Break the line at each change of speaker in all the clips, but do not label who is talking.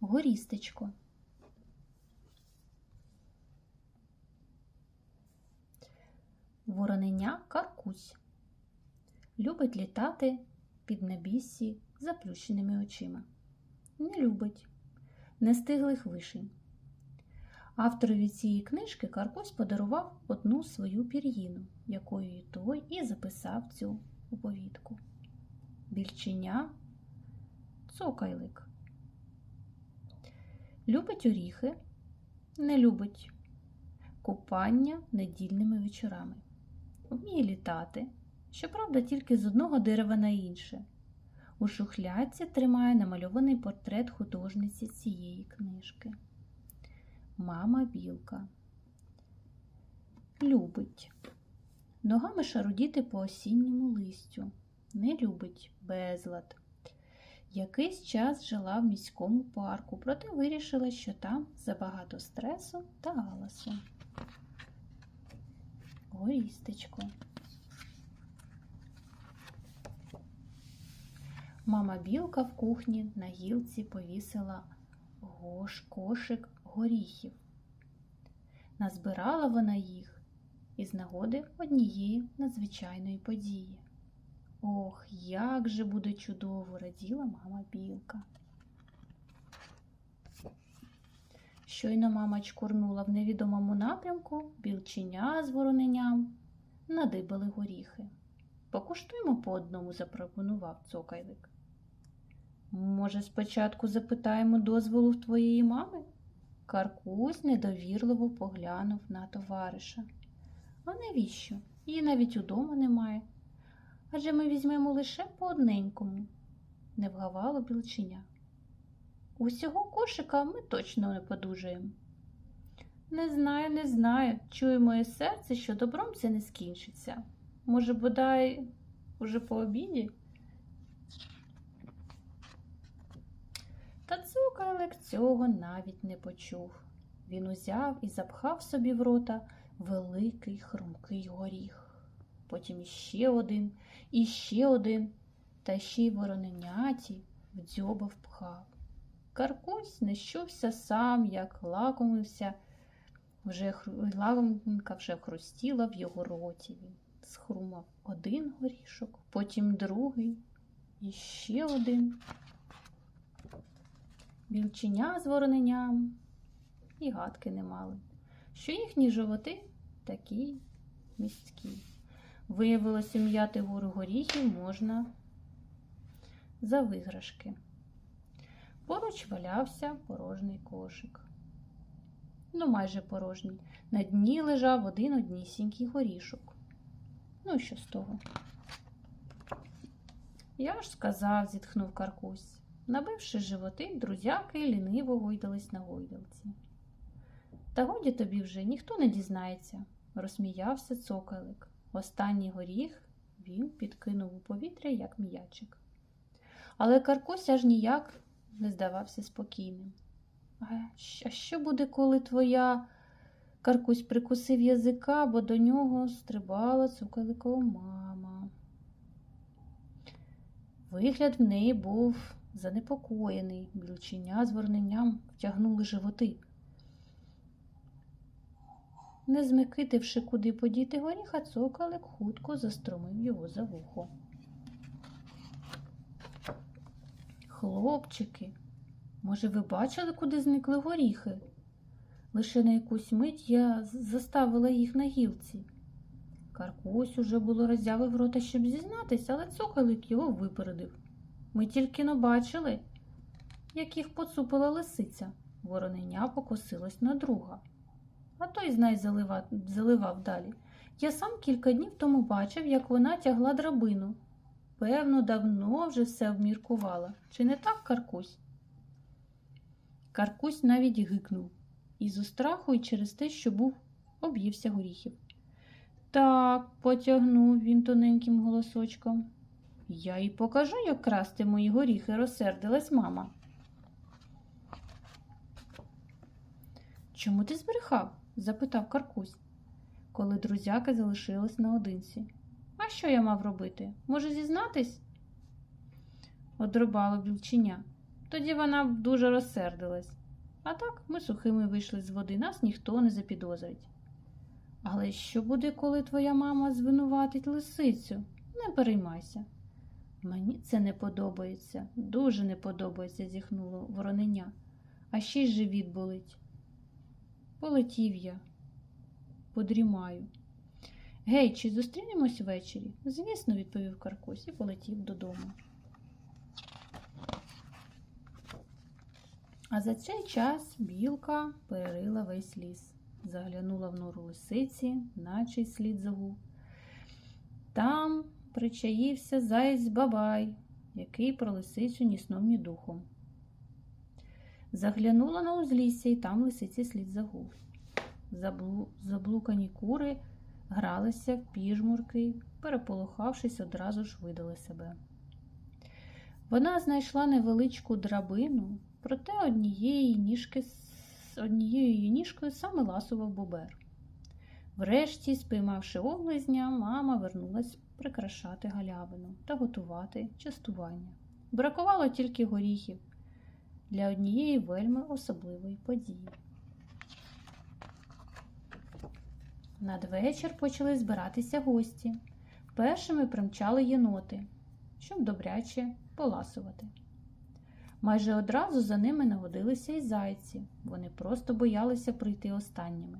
горістечко. Вороненя Каркусь. Любить літати під небіссі з заплющеними очима. Не любить нестиглих вишень. Авторові цієї книжки Каркусь подарував одну свою пір'їну, якою і той і записав цю оповідку. Більченя цокайлик. Любить оріхи, не любить купання недільними вечорами. Вміє літати, щоправда, тільки з одного дерева на інше. У шухлядці тримає намальований портрет художниці цієї книжки. Мама білка. Любить. Ногами шарудіти по осінньому листю. Не любить безлад. Якийсь час жила в міському парку, проте вирішила, що там забагато стресу та галасу. Горістечко. Мама білка в кухні на гілці повісила гош кошик горіхів. Назбирала вона їх із нагоди однієї надзвичайної події. Ох, як же буде чудово, раділа мама білка. Щойно мама чкурнула в невідомому напрямку, білченя з вороненям надибали горіхи. Покуштуємо по одному, запропонував цокайлик. Може, спочатку запитаємо дозволу в твоєї мами? Каркусь недовірливо поглянув на товариша. А навіщо? Її навіть удома немає. Адже ми візьмемо лише по одненькому, не вгавало білченя. Усього кошика ми точно не подужаємо. Не знаю, не знаю. Чує моє серце, що добром це не скінчиться. Може, бодай уже по обіді? Та цукалик цього навіть не почув. Він узяв і запхав собі в рота великий хрумкий горіх. Потім іще один, іще один, та ще й вороненяті в дзьоба впхав. Каркусь не щувся сам, як лакомився, вже лакомка вже хрустіла в його роті. Він схрумав один горішок, потім другий, і ще один. Білченя з вороненям і гадки не мали, що їхні животи такі міські. Виявилося, м'яти гору горіхів можна за виграшки. Поруч валявся порожній кошик. Ну, майже порожній. На дні лежав один однісінький горішок. Ну, і що з того? Я ж сказав, зітхнув Каркусь. Набивши животи, друзяки ліниво гойдались на гойдалці. Та годі тобі вже ніхто не дізнається, розсміявся цоколик. Останній горіх він підкинув у повітря, як м'ячик. Але Каркусь аж ніяк не здавався спокійним. А що буде, коли твоя Каркусь прикусив язика, бо до нього стрибала цуколикова мама. Вигляд в неї був занепокоєний, білченя з вороненням втягнули животи. Не змикитивши, куди подіти горіха, цоколик хутко застромив його за вухо. Хлопчики, може, ви бачили, куди зникли горіхи? Лише на якусь мить я заставила їх на гілці. Каркусь уже було роззявив рота, щоб зізнатися, але цоколик його випередив. Ми тільки но бачили, як їх поцупила лисиця. Вороненя покосилась на друга. А той, знай, залива, заливав далі. Я сам кілька днів тому бачив, як вона тягла драбину. Певно, давно вже все обміркувала. Чи не так, Каркусь? Каркусь навіть гикнув. Із устраху і через те, що був, об'ївся горіхів. Так, потягнув він тоненьким голосочком. Я їй покажу, як красти мої горіхи, розсердилась мама. Чому ти збрехав? Запитав Каркусь, коли друзяки залишились наодинці. А що я мав робити? Може, зізнатись? Одрубало білченя. Тоді вона дуже розсердилась. А так ми сухими вийшли з води, нас ніхто не запідозрить. Але що буде, коли твоя мама звинуватить лисицю? Не переймайся. Мені це не подобається, дуже не подобається, зіхнуло вороненя. А ще й живіт болить. Полетів я, подрімаю. Гей, чи зустрінемось ввечері? Звісно, відповів Каркусь і полетів додому. А за цей час білка перерила весь ліс, заглянула в нору лисиці, наче й слід загув. Там причаївся заєць бабай, який про лисицю ні сном, ні духом. Заглянула на узлісся, і там лисиці слід загув. Заблу... Заблукані кури гралися в піжмурки, переполохавшись, одразу ж видали себе. Вона знайшла невеличку драбину, проте однієї ніжки однією її ніжкою саме ласував бобер. Врешті, спіймавши облизня, мама вернулась прикрашати галявину та готувати частування. Бракувало тільки горіхів для однієї вельми особливої події. Надвечір почали збиратися гості. Першими примчали єноти, щоб добряче поласувати. Майже одразу за ними нагодилися й зайці, вони просто боялися прийти останніми.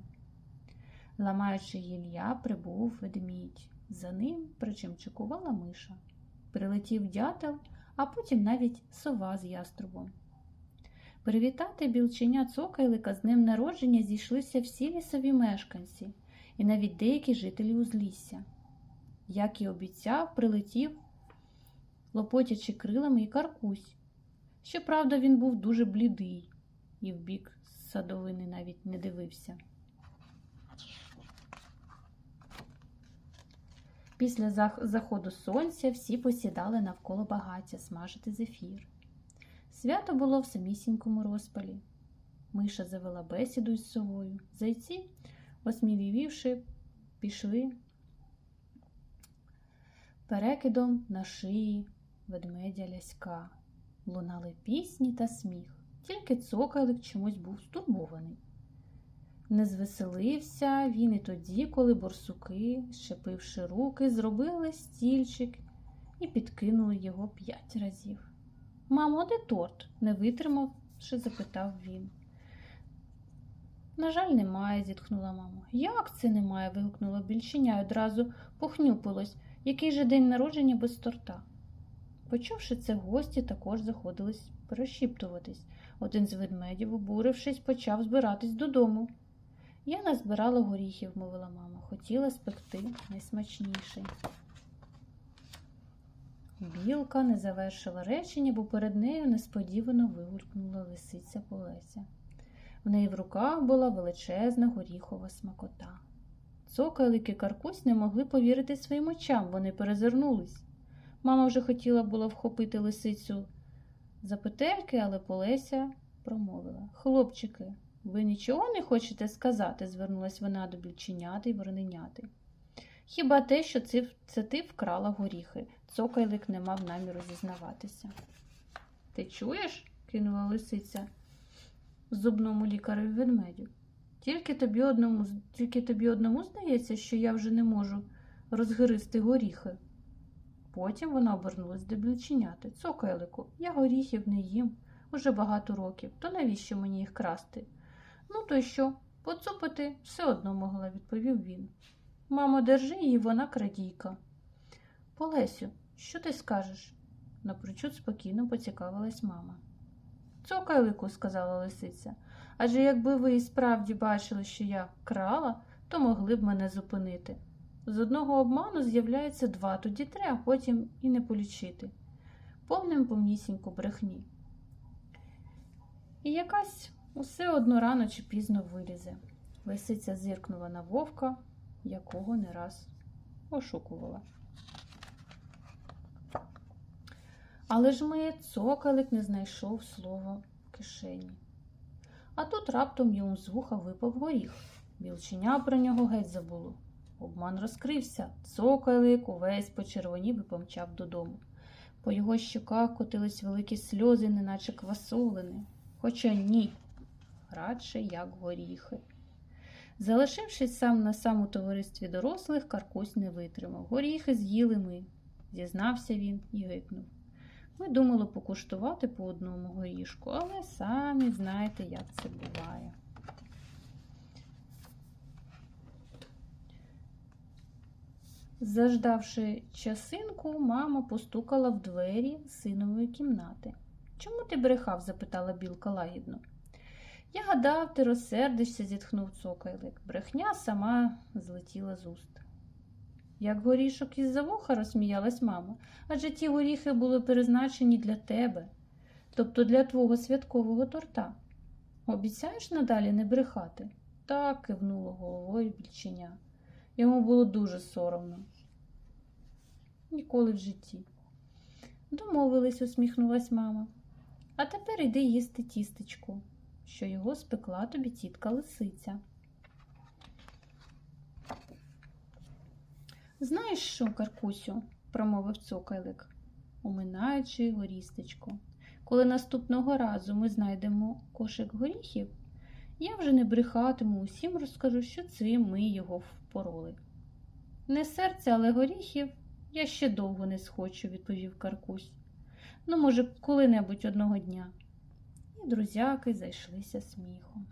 Ламаючи гілля, прибув ведмідь. За ним причимчикувала миша. Прилетів дятел, а потім навіть сова з яструбом. Привітати білченя цокайлика з днем народження зійшлися всі лісові мешканці і навіть деякі жителі узлісся. Як і обіцяв, прилетів, лопотячи крилами і каркусь. Щоправда, він був дуже блідий і в бік садовини навіть не дивився. Після заходу сонця всі посідали навколо багаття смажити зефір. Свято було в самісінькому розпалі. Миша завела бесіду із совою. Зайці, осмілівівши, пішли перекидом на шиї ведмедя ляська. Лунали пісні та сміх, тільки цокайлик чомусь був стурбований. Не звеселився він і тоді, коли борсуки, щепивши руки, зробили стільчик і підкинули його п'ять разів. Мамо, де торт? не витримавши, запитав він. На жаль, немає, зітхнула мама. Як це немає? вигукнула більшеня і одразу похнюпилось. Який же день народження без торта? Почувши це, гості також заходились перешіптуватись. Один з ведмедів, обурившись, почав збиратись додому. Я назбирала горіхів, мовила мама, хотіла спекти найсмачніший. Білка не завершила речення, бо перед нею несподівано вигулькнула лисиця Полеся. В неї в руках була величезна горіхова смакота. Цокайлик і Каркусь не могли повірити своїм очам, вони перезирнулись. Мама вже хотіла було вхопити лисицю за петельки, але Полеся промовила Хлопчики, ви нічого не хочете сказати? звернулась вона до більченяти й вороненяти. Хіба те, що це ти вкрала горіхи, цокайлик не мав наміру зізнаватися. Ти чуєш? кинула лисиця зубному лікареві ведмедю. Тільки тобі одному, тільки тобі одному здається, що я вже не можу розгристи горіхи. Потім вона обернулась до більченяти. Цокайлику, я горіхів не їм уже багато років, то навіщо мені їх красти? Ну, то що? Поцупити все одно могла, відповів він. Мамо, держи її, вона крадійка. Полесю, що ти скажеш? напрочуд спокійно поцікавилась мама. Цокайлику, сказала лисиця, адже якби ви і справді бачили, що я крала, то могли б мене зупинити. З одного обману з'являється два, тоді три, а потім і не полічити. Повним повнісінько брехні. І якась усе одно рано чи пізно вилізе. Лисиця зиркнула на вовка, якого не раз ошукувала. Але ж ми цокалик не знайшов слова в кишені. А тут раптом йому з вуха випав горіх. Білченя про нього геть забуло. Обман розкрився. Цокалик увесь почервонів і помчав додому. По його щоках котились великі сльози, неначе квасолини. Хоча ні, радше як горіхи. Залишившись сам на сам товаристві дорослих, Каркусь не витримав. Горіхи з'їли ми, зізнався він і гикнув. Ми думали покуштувати по одному горішку, але самі знаєте, як це буває. Заждавши часинку, мама постукала в двері синової кімнати. Чому ти брехав? запитала білка лагідно. Я гадав, ти розсердишся, зітхнув цокайлик. Брехня сама злетіла з уст. Як горішок із-за вуха, розсміялась мама, адже ті горіхи були призначені для тебе, тобто для твого святкового торта. Обіцяєш надалі не брехати? Так, кивнуло головою більченя. Йому було дуже соромно. Ніколи в житті. Домовились, усміхнулась мама. А тепер іди їсти тістечко, що його спекла тобі тітка лисиця. Знаєш що, Каркусю, промовив цокайлик, уминаючи горістечко. Коли наступного разу ми знайдемо кошик горіхів, я вже не брехатиму, усім розкажу, що цим ми його впороли. Не серця, але горіхів я ще довго не схочу, відповів Каркусь. Ну, може, коли-небудь одного дня. І друзяки зайшлися сміхом.